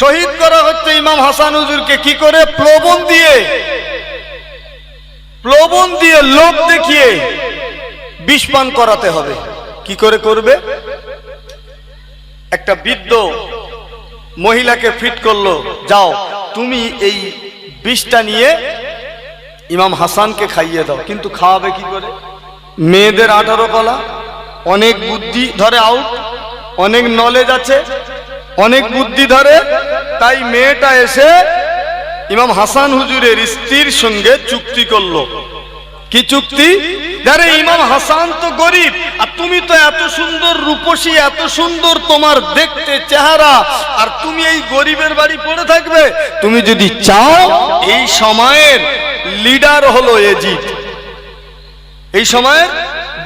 শহীদ করা হচ্ছে ইমাম হাসান হুজুরকে। কি করে? প্লবন দিয়ে। প্লবন দিয়ে লোক দেখিয়ে বিষ পান করাতে হবে। কি করে করবে? একটা বৃদ্ধ মহিলাকে ফিট করল। যাও, তুমি এই বিষটা নিয়ে ইমাম হাসানকে খাইয়ে দাও। কিন্তু খাওয়াবে কি করে? মেয়েদের আঠারো কলা অনেক বুদ্ধি, ধরে আউট অনেক নলেজ আছে। অনেক বুদ্ধি ধরে, তাই মেয়েটা এসে ইমাম হাসান হুজুরের স্ত্রীর সঙ্গে চুক্তি করল। কি চুক্তি? আরে ইমাম হাসান তো গরিব, আর তুমি তো এত সুন্দর রূপসী, এত সুন্দর তোমার দেখতে চেহারা, আর তুমি এই গরিবের বাড়ি পড়ে থাকবে। তুমি যদি চাও, এই সময়ের লিডার হলো এজিদ। এই সময়ের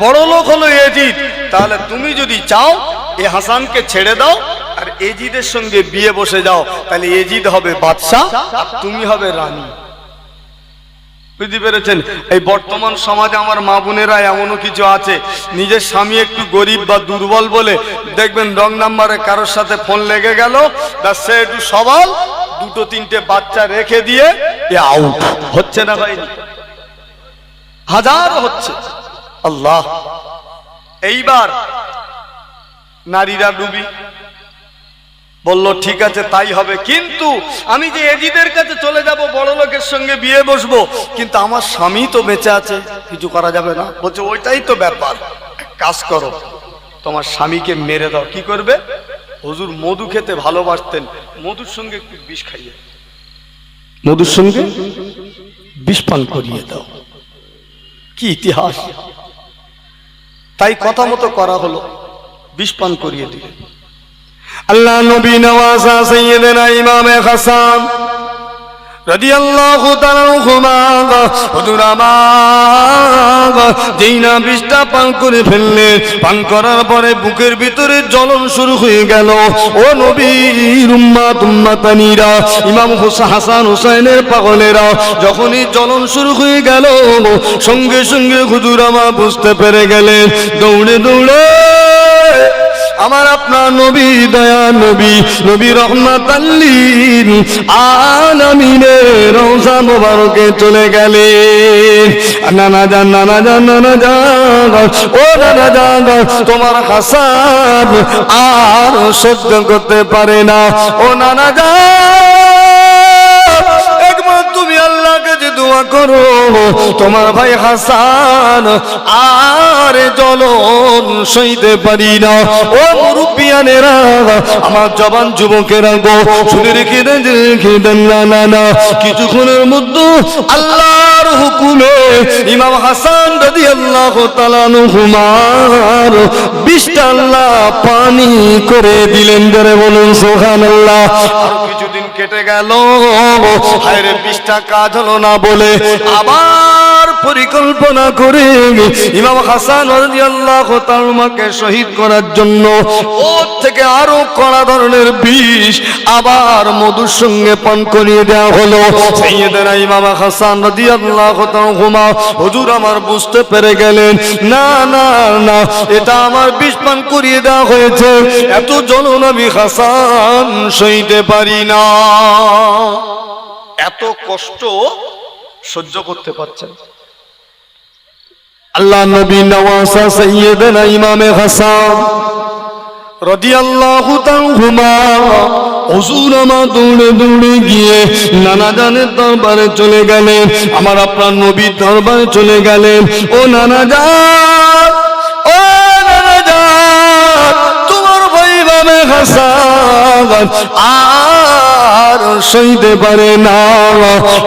বড় লোক হলো এজিদ। তাহলে তুমি যদি চাও, এ হাসানকে ছেড়ে দাও এজিদের সঙ্গে বিয়ে বসে যাও, তাহলে এজিদ হবে বাদশাহ তুমি হবে রানী। বুঝতে পেরেছেন? এই বর্তমান সমাজে আমার মা বোনেরা এমনও কিছু আছে, নিজের স্বামী একটু গরিব বা দুর্বল বলে দেখবেন রং নাম্বারে কারোর সাথে ফোন লেগে গেল, তা সে একটু সবাল দুটো তিনটে বাচ্চা রেখে দিয়ে আউট হচ্ছে না ভাই হাজার হচ্ছে। আল্লাহ, এইবার নারীরা ডুবি। বলল, ঠিক আছে, তাই হবে। কিন্তু আমি যে এজিদের কাছে চলে যাব, বড় লোকের সঙ্গে বিয়ে বসবো, কিন্তু আমার স্বামী তো বেঁচে আছে, কিছু করা যাবে না। বলছে, ওইটাই তো ব্যাপার। কাজ করো, তোমার স্বামীকে মেরে দাও। কি করবে? হুজুর মধু খেতে ভালোবাসতেন। মধুর সঙ্গে একটু বিষ খাইয়ে, মধুর সঙ্গে বিষ পান করিয়ে দাও। কি ইতিহাস। তাই কথা মতো করা হলো, বিষ পান করিয়ে দিলেন। আল্লাহ নবী নওয়াজা সৈয়দনা ইমামে হাসান করে ফেললেন করার পরে বুকের ভিতরে শুরু হয়ে গেল। ও ইমাম হোসেন যখনই জ্বলন শুরু হয়ে গেল, সঙ্গে সঙ্গে হুজুর আমার বুঝতে পেরে গেলেন, দৌড়ে দৌড়ে আমার আপনার নবী, দয়া নবী নবী রহমাত আল্লিন। রওজা মোবারকে চলে গেলে। নানা যান নানা যান নানা যান ও নানা যান তোমার হাসান আর সহ্য করতে পারে না। ও নানা যান দোয়া করো, তোমার ভাই হাসান, আর জ্বলন সইতে পারি না। ও মুরুব্বিয়ানেরা, আমার জবান যুবকেরা গো শুনে রেখে রেখে না না না। কিছুক্ষণের মধ্যে আল্লাহর হুকুমে ইমাম হাসান রাদি আল্লাহ তালানুহুমার বিশটা আল্লাহ পানি করে দিলেন ধরে বলুন সোহান আল্লাহ কেটে গেল। হায় রে বিশটা কাজ হলো না বলে আবার পরিকল্পনা করে ইমাম হাসান রাদিয়াল্লাহু তাআলাকে শহীদ করার জন্য ওর থেকে আরও কড়া ধরনের বিষ আবার মধুর সঙ্গে পান করিয়ে দেওয়া হলো। সাইয়েদনা ইমাম হাসান রাদিয়াল্লাহু তাআলা হুজুর আমার বুঝতে পেরে গেলেন, না না না, এটা আমার বিষ পান করিয়ে দেওয়া হয়েছে। এত জ্বলন আমি হাসান সইতে পারি না। এত কষ্ট সহ্য করতে পারছেন। আল্লাহ নবী নওয়াসা সৈয়দনা ইমামে হাসান রাদিয়াল্লাহু তাআলা হুজুর আমার দৌড়ে দৌড়ে গিয়ে নানা জানের দরবারে চলে গেলেন, আমার আপনার নবীর দরবারে চলে গেলেন। ও নানা জান ও নানা জান তোমার ভাই ইমামে হাসান আর সইতে পারে না।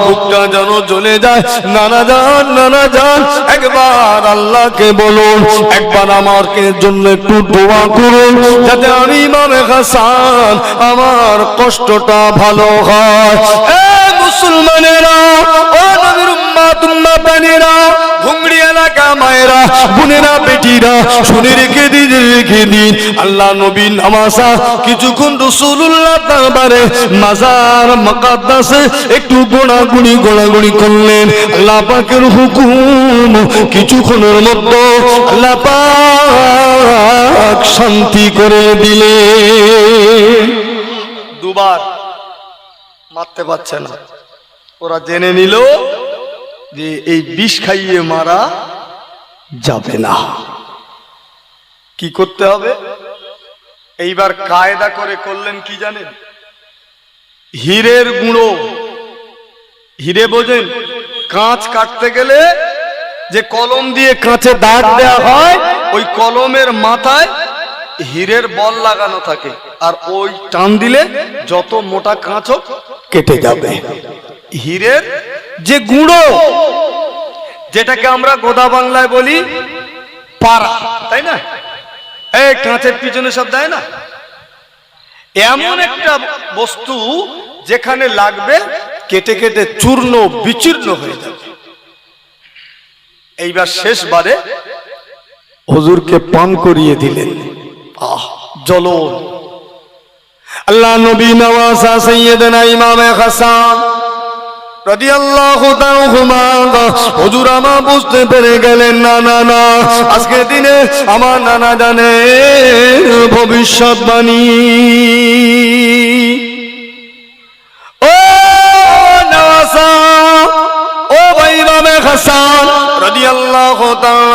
বুকটা যেন জ্বলে যায়। নানা যান নানা যান একবার আল্লাহকে বলুন, একবার আমারকে জন্য একটু দোয়া করুন, যাতে আমি ইমামে হাসান, আমার কষ্টটা ভালো হয়। মুসলমানেরা, ও নবীর উম্মাত উম্মাতানেরা ঘুংড়ি এলাকা মায়েরা বোনেরা, বেটিরা, শুনে রেখে দিন রেখে দিন। আল্লাহ নবী নামাজা কিছুক্ষণ রসুল্লাহ দরবারে, মাজার মকাদ্দাসে একটু গোড়াগুড়ি গোড়াগুড়ি করলেন। আল্লাহ পাকের হুকুম কিছুক্ষণের মধ্যে আল্লাহ পাক শান্তি করে দিলে দুবার মারতে পারছে না। ওরা জেনে নিল যে এই বিষ খাইয়ে মারা যাবে না। কি করতে হবে? এইবার কায়দা করে করলেন কি জানেন? হীরের গুঁড়ো। হিরে বোঝেন, কাঁচ কাটতে গেলে যে কলম দিয়ে কাঁচে দাগ দেওয়া হয়, ওই কলমের মাথায় হীরের বল লাগানো থাকে আর ওই টান দিলে যত মোটা কাঁচ হোক কেটে যাবে। হীরের যে গুঁড়ো যেটাকে আমরা গোদা বাংলায় বলি পাড়া, তাই না? এই কাঁচের পিছনে সব দেয় না? এমন একটা বস্তু যেখানে লাগবে কেটে কেটে চূর্ণ, বিচূর্ণ হয়ে যাবে। এইবার শেষবারে হজুরকে পান করিয়ে দিলেন। আহ জল আল্লাহ নবী নওয়াজা সৈয়দনা ইমামে হাসান হুজুর আমা বুঝতে পেরে গেলেন, না না ভবিষ্যৎবাণী ও নাসা, ও ভাই ইমামে হাসান, রাদিয়াল্লাহু তাআলা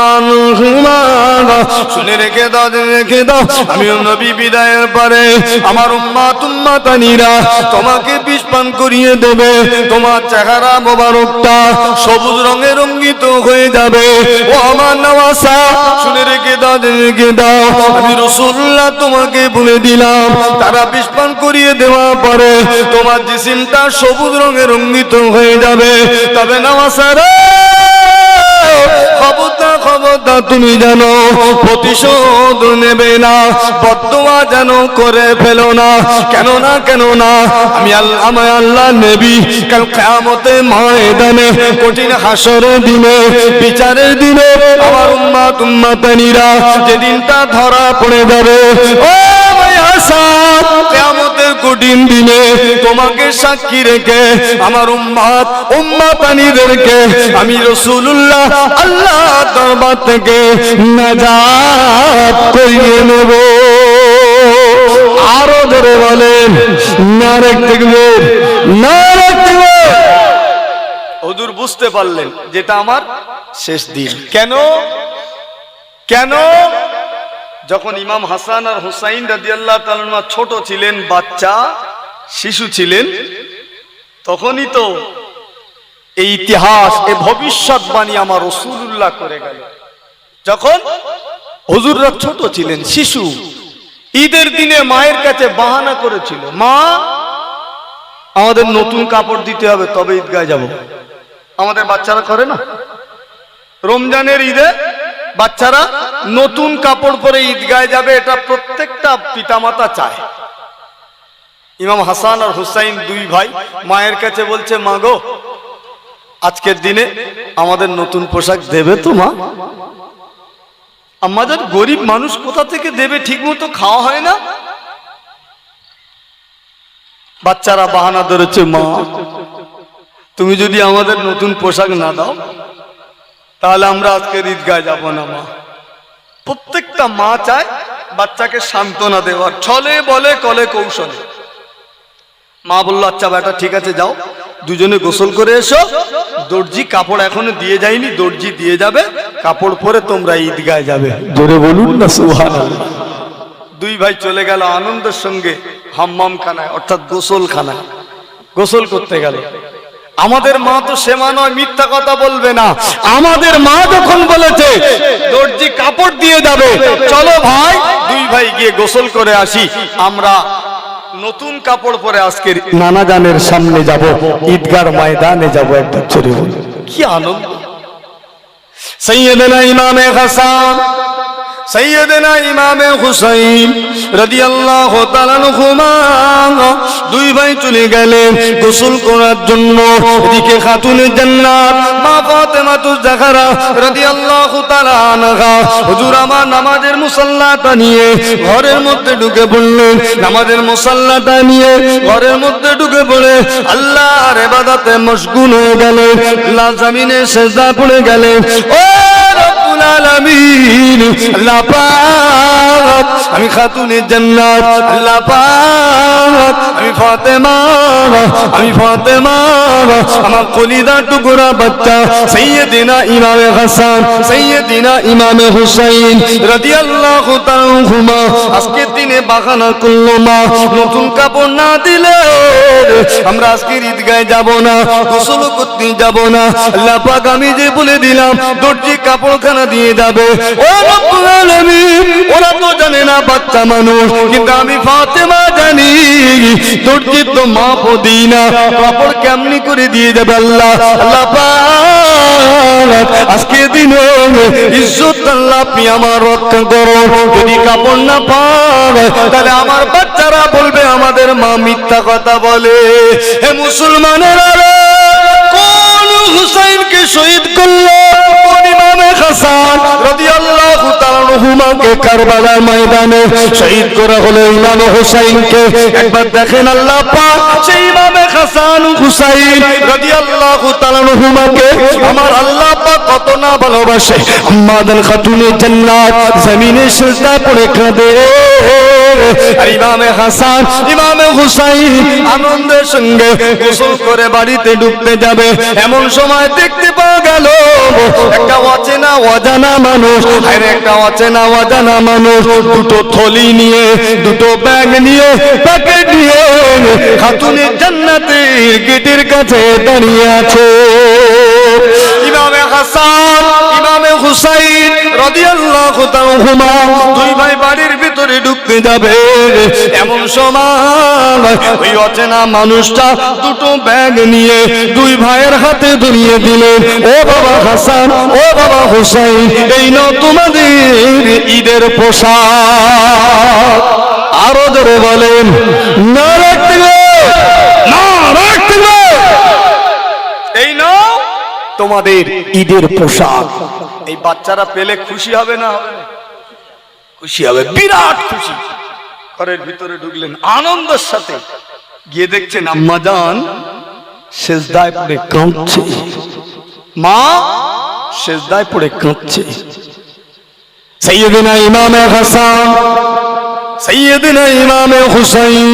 শুনে রেখে দাও রেখে দাও, আমি নবী বিদায়ের পরে আমার উম্মাত উম্মাতানিরা তোমাকে বিষ পান করিয়ে দেবে। তোমার চেহারা মোবারকটা সবুজ রঙে রঙ্গিত হয়ে যাবে। ও আমার নওয়াসা, শুনে রেখে দাও রেখে দাও, আমি রাসূলুল্লাহ তোমাকে বলে দিলাম, তারা বিষ পান করিয়ে দেওয়ার পরে তোমার জিসিমটা সবুজ রঙে রঙ্গিত হয়ে যাবে। তবে নওয়াসা রে! খবরদার তুমি জানো, প্রতিশোধ নেবে না বদুয়া যেন করে ফেলো না। কেন না কেন না আমি আল্লাহ আমার আল্লাহ নেবি কাল কেয়ামতে ময়দানে কঠিন হাসরের দিনে, বিচারের দিনে আমার উম্মা তুম্মা তানিরা যেদিনটা ধরা পড়ে যাবে, ও হাসান কেয়ামতের কঠিন দিনে তোমাকে সাক্ষী রেখে, আমার উম্মাত উম্মাতানিদেরকে আমি রসুল্লাহ আল্লাহ দরবার থেকে করিয়ে নেব। আরও ধরে বলেন নারেক দেখবে নারেক দেখবে হুজুর বুঝতে পারলেন, যেটা আমার শেষ দিন। কেন? কেন? যখন ইমাম হাসান আর হুসাইন রাদিয়াল্লাহু তাআলা ছোট ছিলেন, বাচ্চা, শিশু ছিলেন, তখনই তো এই ইতিহাস, এ ভবিষ্যৎবাণী আমার রসুল্লাহ করে গেল। যখন হজুররা ছোট ছিলেন, শিশু, ঈদের দিনে মায়ের কাছে বাহানা করেছিল, মা, আমাদের নতুন কাপড় দিতে হবে, তবে ঈদগায় যাব। আমাদের বাচ্চারা করে না? রমজানের ঈদে বাচ্চারা নতুন কাপড় পরে ঈদগায় যাবে, এটা প্রত্যেকটা পিতামাতা চায়। ইমাম হাসান আর হুসাইন দুই ভাই মায়ের কাছে বলছে, মা গো, আজকের দিনে আমাদের নতুন পোশাক দেবে তো মা? আমাদের গরিব মানুষ কোথা থেকে দেবে? ঠিক মতো খাওয়া হয় না। বাচ্চারা বাহানা ধরেছে, মা, তুমি যদি আমাদের নতুন পোশাক না দাও তাহলে আমরা আজকে ঈদগায় যাব না মা। প্রত্যেকটা মা চায় বাচ্চাকে সান্ত্বনা দেওয়ার। ছলে বলে কলে কৌশলে। মা বলল আচ্ছা বেটা ঠিক আছে যাও। দুজনে গোসল করে এসো। দর্জি কাপড় এখনও দিয়ে যায়নি দর্জি দিয়ে যাবে। কাপড় পরে তোমরা ঈদগায় যাবে। জোরে বলুন না সুহান দুই ভাই চলে গেল আনন্দের সঙ্গে হাম্মাম খানায় অর্থাৎ গোসল খানায় গোসল করতে গেল। আমাদের মা তো সে মা নয়, মিথ্যা কথা বলবে না। আমাদের মা যখন বলেছে, দর্জি কাপড় দিয়ে যাবে, চলো ভাই, দুই ভাই গিয়ে গোসল করে আসি। আমরা নতুন কাপড় পরে আজকে নানা জানের সামনে যাব, ঈদগার ময়দানে যাব একটা চলে কি আনন্দ। সৈয়দনা ইমামে হাসান সৈয়দনা ইমামে হুসাইন রাদিয়াল্লাহু তাআলা দুই ভাই চলে গেলেন গোসল করার জন্য। এদিকে জান্নাত নামাজের মুসাল্লাটা নিয়ে ঘরের মধ্যে ঢুকে পড়লেন। নামাজের মুসাল্লাটা নিয়ে ঘরের মধ্যে ঢুকে পড়ে আল্লাহর ইবাদতে মশগুল হয়ে গেলেন। জমিনে সেজদা পড়ে গেলেন। ও আলামিন। আল্লাহ পাক, আমি খাতুনে জান্নাত। আল্লাহ পাক, আমি ফাতেমা আমি ফাতেমা, আমার কলিদা টুকুরা বাচ্চা সৈয়দিনা ইমামে হাসান সৈয়দিনা ইমামে হুসাইন রাদিয়াল্লাহু তাআলাহুমা আজকে দিনে বাগানা করল মা, নতুন কাপড় না দিলে আমরা আজকের ঈদগায় যাব না, গোসল করতে যাব না। আল্লাহ পাক, আমি যে বলে দিলাম, দর্জি কাপড়খানা দিয়ে যাবে ওরা তো জানে না বাচ্চা মানুষ কিন্তু আমি ফাতেমা জানি দর্জি তো মা দিই না কাপড় কেমনি করে দিয়ে যাবে আল্লাহ? আল্লাহ আজকে দিন ইজ্জত আল্লাহ আপনি আমার রক্ষা করো। যদি কাপড় না পায় তাহলে আমার বাচ্চারা বলবে আমাদের মা মিথ্যা কথা বলে। হে মুসলমানেরা রে, কোন হুসাইনকে শহীদ করল। জমিনে সিজদা পড়ে কাঁদে। আর ইমামে হাসান, ইমামে হুসাইন আনন্দের সঙ্গে গোসল করে বাড়িতে ঢুকতে যাবে। এমন সময় দেখতে পাওয়া গেল, একটা অচেনা, অজানা মানুষ। আর একটা অচেনা, অজানা মানুষ দুটো থলি নিয়ে, দুটো ব্যাগ নিয়ে, প্যাকেট নিয়ে, খাতুনের জান্নাতের গেটের কাছে দাঁড়িয়ে আছে। হাসান, ইমামে হুসাইন রাদিয়াল্লাহু তাআলা দুই ভাই বাড়ির ভিতরে ঢুকতে যাবে। এমন সময় ওই অচেনা মানুষটা দুটো ব্যাগ নিয়ে দুই ভাইয়ের হাতে ধরিয়ে দিলেন ও বাবা হাসান, ও বাবা হুসাইন, এই নাও তোমাদের ঈদের পোশাক। আরও ধরে বলেন না রাখতে গো, না রাখতে গো। এই নাও তোমাদের ঈদের পোশাক। এই বাচ্চারা পেলে খুশি হবে না? খুশি হবে, বিরাট খুশি। ঘরের ভিতরে ঢুকলেন আনন্দের সাথে। গিয়ে দেখছেন আম্মা যান শেষদায় পড়ে কাঁদছে। মা শেষদায় পড়ে কাঁদছে। সৈয়দিনা ইমামে হাসান, সৈয়দিনা ইমামে হুসাইন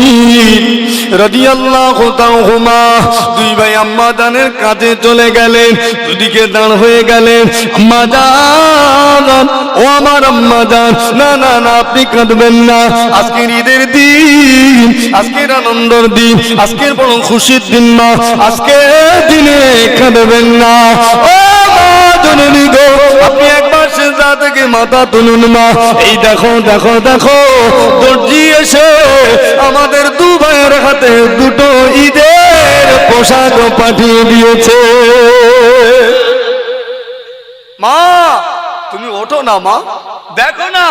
দুই ভাই আম্মা জানের কাছে চলে গেলেন, দুদিকে দাঁড় হয়ে গেলেন। আম্মা জান ও আমার আম্মা জান না না না, আপনি কাঁদবেন না। আজকের ঈদের দিন, আজকের আনন্দের দিন, আজকের বড় খুশির দিন না আজকে দিনে কাঁদবেন না। ও মা, জননী গো, আপনি একবার সেজদা থেকে মাথা তুলুন মা। এই দেখো দেখো দেখো দর্জি এসে আমাদের দু ভাইয়ের হাতে দুটো ঈদের পোশাক পাঠিয়ে দিয়েছে। মা, তুমি ওঠো না, মা। দেখো না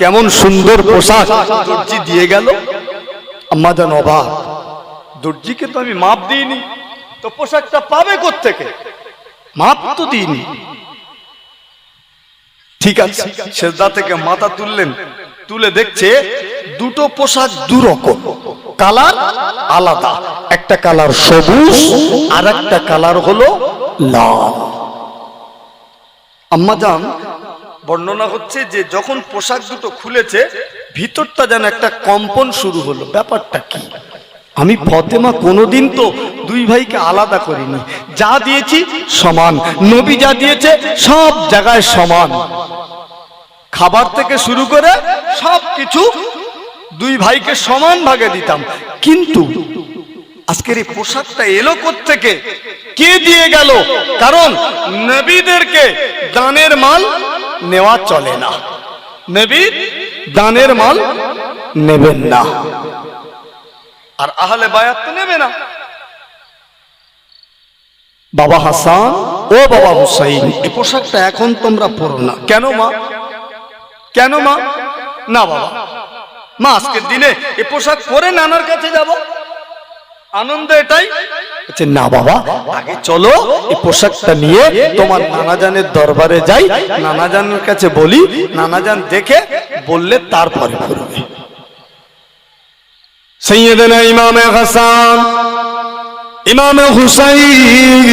কেমন সুন্দর পোশাক দর্জি দিয়ে গেল। আমাদের অবাক। দর্জিকে তো আমি মাপ দিইনি, তো পোশাকটা পাবে কোত্থেকে? মাপ তো দিইনি। ঠিক আছে, সেজদা থেকে মাথা তুললেন, তুলে দেখছে দুটো পোশাক দুরকম। কালার আলাদা। একটা কালার সবুজ আর একটা কালার হলো লাল। আম্মাজান, বর্ণনা হচ্ছে যে যখন পোশাক দুটো খুলেছে, ভিতরটা যেন একটা কম্পন শুরু হলো। ব্যাপারটা কি? আমি ফতেমা কোনোদিন তো দুই ভাইকে আলাদা করিনি। যা দিয়েছি সমান। নবী যা দিয়েছে সব জায়গায় সমান। খাবার থেকে শুরু করে সব কিছু দুই ভাইকে সমান ভাগে দিতাম। কিন্তু আজকের এই পোশাকটা এলো থেকে কে দিয়ে গেল? কারণ নবীদেরকে দানের মাল নেওয়া চলে না। নবী দানের মাল নেবেন না। আর আহলে বায়াত তো নেবে না। বাবা হাসান ও বাবা হুসাইন, এই পোশাকটা এখন তোমরা পরো না। কেন মা? কেন মা? না বাবা। মা আজকের দিনে এ পোশাক পরে নানার কাছে যাব। আনন্দ এটাই। না বাবা, আগে চলো, এই পোশাকটা নিয়ে তোমার নানাজানের দরবারে যাই। নানাজানের কাছে বলি, নানাজান দেখে বললে তারপরে পড়বে সৈয়দনা ইমামে হাসান ইমামে হুসাইন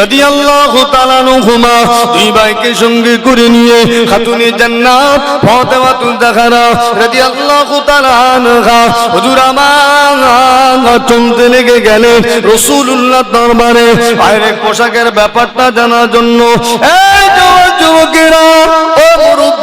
রাদিয়াল্লাহু তাআলা আনহুমা দুই ভাইকে সঙ্গে করে নিয়ে খাতুনে জান্নাত ফাতেমাতুল জাহরা রাদিয়াল্লাহু তাআলা আনহা। হুজুর আমার চলতে লেগে বাইরে পোশাকের ব্যাপারটা জানার জন্য, এই যুবকেরা, ও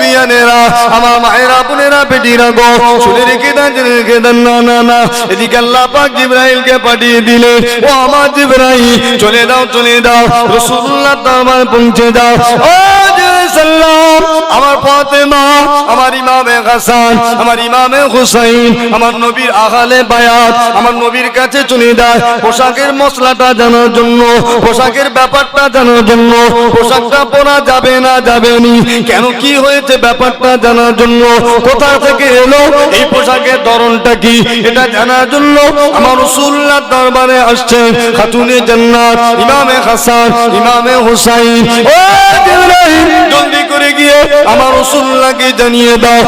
মুরব্বিয়ানেরা আমার মায়েরা, বোনেরা, বেটিরা গো, শুনে রেখে দেন রেখে না না না। এদিকে আল্লাহ পাক জিব্রাইলকে পাঠিয়ে দিলে, ও আমার জিব্রাইল, চলে দাও চলে দাও, রসুল্লাহ আমার পৌঁছে দাও। ও আমার ফাতেমা, আমার ইমামে হাসান, আমার ইমামে হুসাইন, আমার নবীর আহালে বায়াত, আমার নবীর কাছে পোশাকের মশলাটা জানার জন্য, পোশাকের ব্যাপারটা জানার জন্য, পোশাকটা পরা যাবে না কেন কি হয়েছে ব্যাপারটা জানার জন্য, কোথা থেকে এলো, এই পোশাকের ধরনটা কি, এটা জানার জন্য আমার রসুল্লাহ দরবারে আসছেন, খাতুনে জান্নাত, ইমামে হাসান, ইমামে হুসাইন ও করে গিয়ে আমার জানিয়ে দাও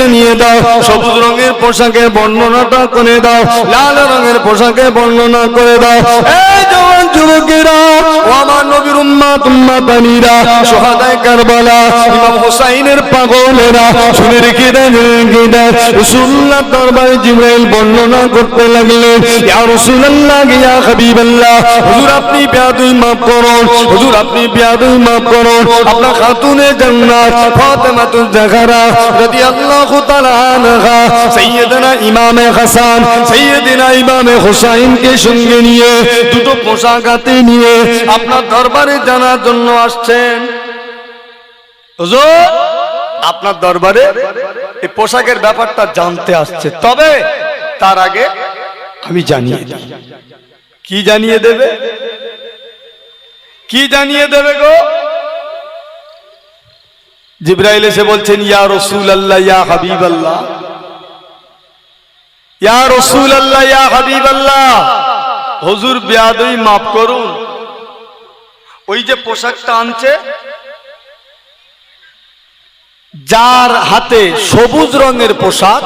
জানিয়ে দাও, সবুজ রঙের পোশাকের বর্ণনাটা করে দাও, লাল রঙের পোশাকের বর্ণনা করে দাও। এই যুবকেরা, ও আমার নবীর উম্মাত, উম্মাতানিরা সোহাদায় কারবালা, ইমাম হোসাইনের পাগলেরা, শুনে রেখে দেন রসুল্লাহ দরবারে জিব্রাইল বর্ণনা করতে লাগলেন, ইয়া রাসূলুল্লাহ, ইয়া হাবিবাল্লাহ, হুজুর আপনি বেয়াদবি মাফ করুন, হুজুর আপনি বেয়াদবি মাফ করুন। আপনার খাতুনে জান্নাত ফাতেমাতুজ জাহরা রাদিয়াল্লাহু তাআলা আনহা, সাইয়্যিদানা ইমামে হাসান, সাইয়্যিদিনা ইমামে হুসাইনকে সঙ্গে নিয়ে দুটো পোশাক হাতে নিয়ে আপনার দরবারে জানার জন্য আসছেন। আপনার দরবারে এই পোশাকের ব্যাপারটা জানতে আসছে। তবে তার আগে আমি জানিয়ে দিই। কি জানিয়ে দেবে? কি জানিয়ে দেবে গো? জিব্রাইল এসে বলছেন, ইয়া রসুল আল্লাহ ইয়া হাবিব আল্লাহ ইয়া রসুল আল্লাহ ইয়া হাবিব আল্লাহ হুজুর বেয়াদই মাফ করুন। ওই যে পোশাকটা আনছে, যার হাতে সবুজ রঙের পোশাক,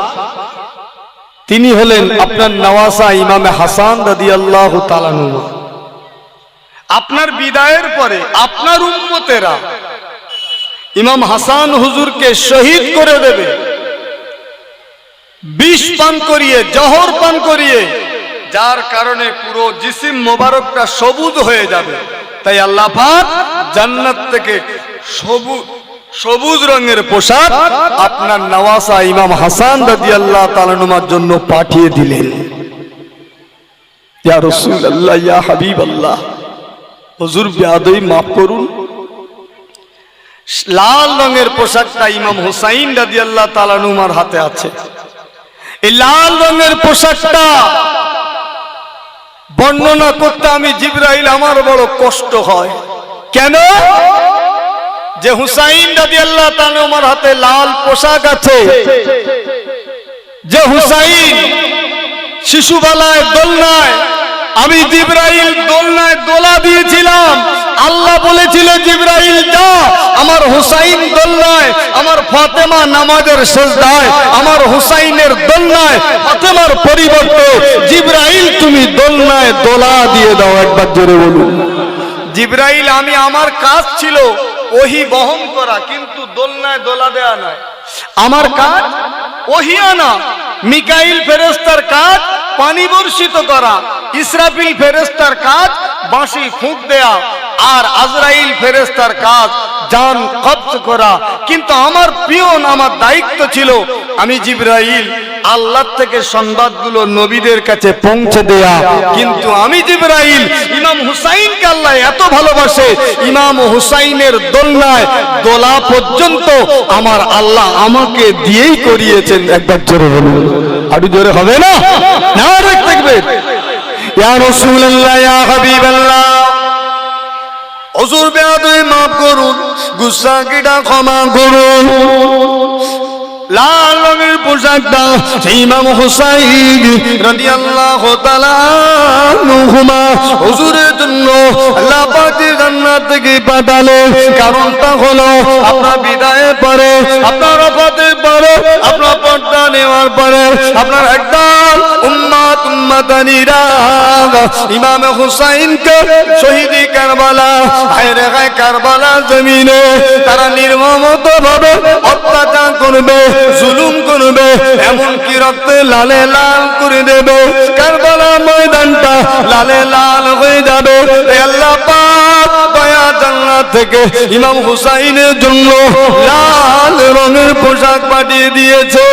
তিনি হলেন আপনার নওয়াসা ইমামে হাসান দাদি আল্লাহ আপনার বিদায়ের পরে আপনার উম্মতেরা ইমাম হাসান হুজুরকে শহীদ করে দেবে। বিষ পান করিয়ে, জহর পান করিয়ে যার কারণে পুরো জিসিম মোবারকটা সবুজ হয়ে যাবে। তাই আল্লাহ পাক জান্নাত থেকে সবুজ সবুজ রঙের পোশাক আপনার নওয়াসা ইমাম হাসান রাজি আল্লাহ তালানুমার জন্য পাঠিয়ে দিলেন। ইয়া রসুল ইয়া হাবিব আল্লাহ হুজুর বিয়াদই মাফ করুন। লাল রঙের পোশাকটা ইমাম হুসাইন রাজি আল্লাহ তালানুমার হাতে আছে। এই লাল রঙের পোশাকটা বর্ণনা করতে আমি জিব্রাইল, আমার বড় কষ্ট হয়। কেন? যে হুসাইন রাজি আল্লাহ আমার হাতে লাল পোশাক আছে। যে হুসাইন শিশুবালায় দোলনায়, আমি জিব্রাইল দোলনায় দোলা দিয়েছিলাম। আল্লাহ বলেছিল জিব্রাইল যা। আমার হুসাইন দোলনায় আমার ফাতেমা নামাজের সেজদায় আমার হুসাইনের দোলনায় ফাতেমার পরিবর্তে জিব্রাইল তুমি দোলনায় দোলা দিয়ে দাও একবার জোরে বলুন। জিব্রাইল আমি আমার কাজ ছিল ওহি বহন করা কিন্তু দোলনায় দোলা দেয়া নয়। আমার কাজ? ওহি আনা মিকাইল ফেরেস্তার কাজ, পানি বর্ষিত করা, ইসরাফিল ফেরেস্তার কাজ, বাঁশি ফুঁক দেয়া আর আজরাইল ফেরেস্তার কাজ, যান কবজ করা। কিন্তু আমার পিয়ন আমার দায়িত্ব ছিল আমি জিব্রাইল আল্লাহ থেকে সংবাদগুলো নবীদের কাছে পৌঁছে দেয়া। কিন্তু আমি জিব্রাইল, ইমাম হুসাইনকে আল্লাহ এত ভালোবাসে, ইমাম হুসাইনের দোলনায় দোলা পর্যন্ত আমার আল্লাহ আমাকে দিয়েই করিয়েছেন। একবার জোরে বলুন। আরও জোরে হবে না? না দেখবে। ইয়া রাসূলুল্লাহ, ইয়া হাবিবাল্লাহ। হুজুর বেয়াদই মাফ করুন, গুসা কিটা ক্ষমা করুন। লাল রঙের পোশাক দাও ইমাম হুসাইন রাদিয়াল্লাহু তাআলা নুহুমা হুজুরের জন্য আল্লাহ পাক কারবালা জমিনে, তারা নির্মমত ভাবে অত্যাচার করবে, জুলুম করবে এমন কি রক্তে লালে লাল করে দেবে। কারবালা ময়দানটা লালে লাল হয়ে যাবে। জান্নাত থেকে ইমাম হুসাইনের জন্য লাল রঙের পোশাক পাঠিয়ে দিয়েছে।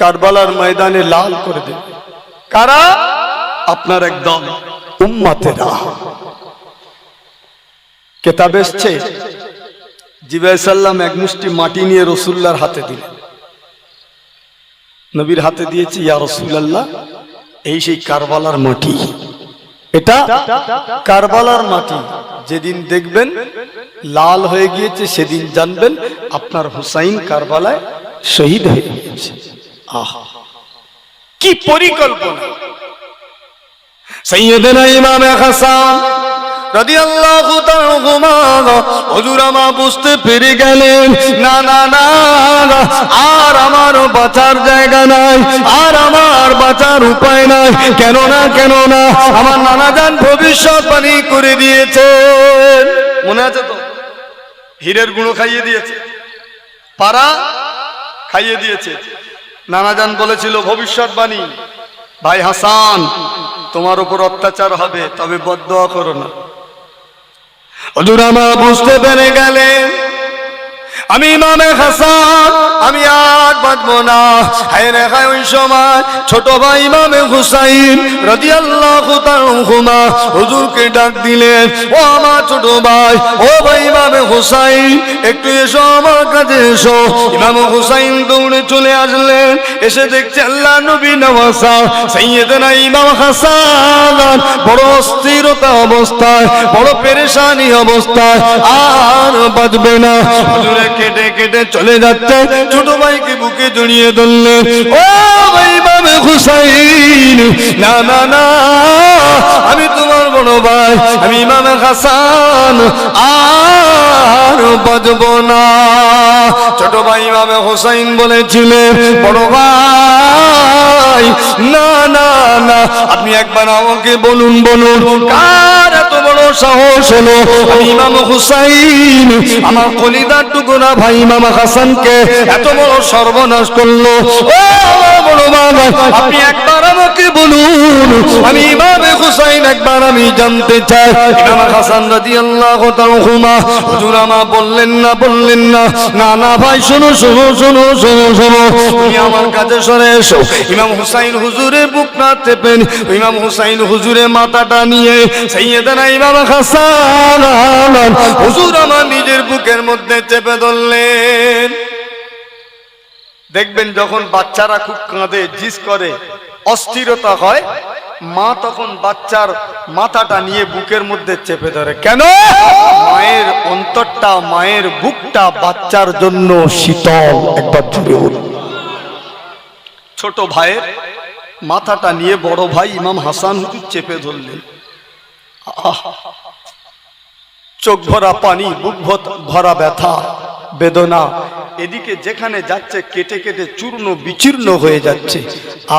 কারবালার ময়দানে লাল করে দেবে। কারা? আপনার একদম উম্মাতেরা। কেতাব এসছে জিবাই সাল্লাম এক মুষ্টি মাটি নিয়ে রসুল্লার হাতে দিলেন। নবীর হাতে দিয়েছি, ইয়া রসুল্লাহ এই সেই কারবালার মাটি। এটা কারবালার মাটি। যেদিন দেখবেন লাল হয়ে গিয়েছে সেদিন জানবেন আপনার হুসাইন কারবালায় শহীদ হয়ে গিয়েছে। আহা। কি পরিকল্পনা? সৈয়দনা ইমাম হাসান হুজুর আমা বুঝতে পেরে গেলেন, না আর আমার বাঁচার জায়গা নাই, আর আমার বাঁচার উপায় নাই, কেন না কেন না, আমার ভবিষ্যৎবাণী করে দিয়েছেন মনে আছে তো? হীরের গুঁড়ো খাইয়ে দিয়েছে, পারা খাইয়ে দিয়েছে। নানাজান বলেছিল ভবিষ্যৎবাণী ভাই হাসান, তোমার উপর অত্যাচার হবে, তবে বদয়া করো না। হজুর আমার বুঝতে পেরে গেলেন। আমি ইমামে হাসান, আমি আর বাঁচবো না। হায় রে হায় ওই সময় ছোট ভাই ইমামে হুসাইন রাদিয়াল্লাহু তাআলা হুজুরকে ডাক দিলেন, ও আমার ছোট ভাই, ও ভাই ইমামে হুসাইন, একটু এসো আমার কাছে এসো। ইমাম হুসাইন দৌড়ে চলে আসলেন, এসে দেখছে আল্লাহ নবী নওয়াসা সাইয়েদনা ইমাম হাসান, বড় অস্থিরতা অবস্থায়, বড় পেরেশানি অবস্থায়, আর বাঁচবে না। হুজুরে কেটে কেটে চলে যাচ্ছে। ছোট ভাইকে বুকে জড়িয়ে ধরলে, ও ভাই, বাবা, হুসাইন, না না না, আমি তোমার বড় ভাই আমি ইমামে হাসান, আর বাজব না। ছোট ভাই ইমামে হোসাইন বলেছিলেন, বড় ভাই, না না না, আপনি একবার আমাকে বলুন বলুন, কার এত বড় সাহস হলো? ইমাম হুসাইন, আমার কলিদার টুকুরা ভাই ইমাম হাসানকে এত বড় সর্বনাশ করল। বড় বাবা আপনি একবার আমাকে বলুন, আমি ইমামে হুসাইন একবার আমি জানতে চাই। ইমাম হাসান রাদিয়াল্লাহু তাআলা হুজুর আমা বললেন না বললেন না। না না ভাই তুমি আমার কাছে সরে এসো। ইমাম হুসাইন বুক না চেপেন। ইমাম হুসাইন মাথাটা নিয়ে, সাইয়েদানা ইমাম হাসান হুজুর নিজের বুকের মধ্যে চেপে ধরলেন। দেখবেন যখন বাচ্চারা খুব কাঁদে, জিস করে, অস্থিরতা হয় মা তখন বাচ্চার মাথাটা নিয়ে বুকের মধ্যে চেপে ধরে, কেন? মায়ের অন্তরটা, মায়ের বুকটা বাচ্চার জন্য শীতল, একবার জুড়ে ছোট ভাইয়ের মাথাটা নিয়ে বড় ভাই ইমাম হাসান চেপে ধরলেন! চোখ ভরা পানি, বুক ভরা ব্যথা, বেদনা এদিকে যেখানে যাচ্ছে, কেটে কেটে চূর্ণ বিচীর্ণ হয়ে যাচ্ছে।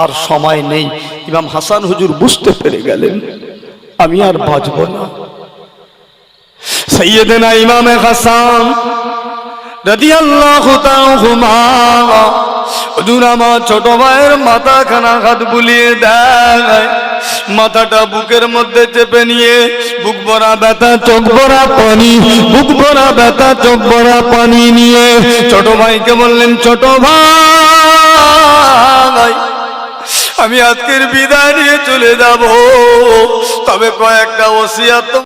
আর সময় নেই। ইমাম হাসান হুজুর বুঝতে পেরে গেলেন, আমি আর বাঁচব না। সৈয়দেনা ইমামে হাসান আমার ছোট ভাইয়ের মাথা খানা হাত বুলিয়ে দেয়। মাথাটা বুকের মধ্যে চেপে নিয়ে, বুক ভরা ব্যথা, চোখ ভরা পানি, বুক ভরা ব্যথা, চোখ ভরা পানি নিয়ে, ছোট ভাইকে বললেন, ছোট ভাই, আমি আজকের বিদায় নিয়ে চলে যাব। তবে কয়েকটা ওসিয়াত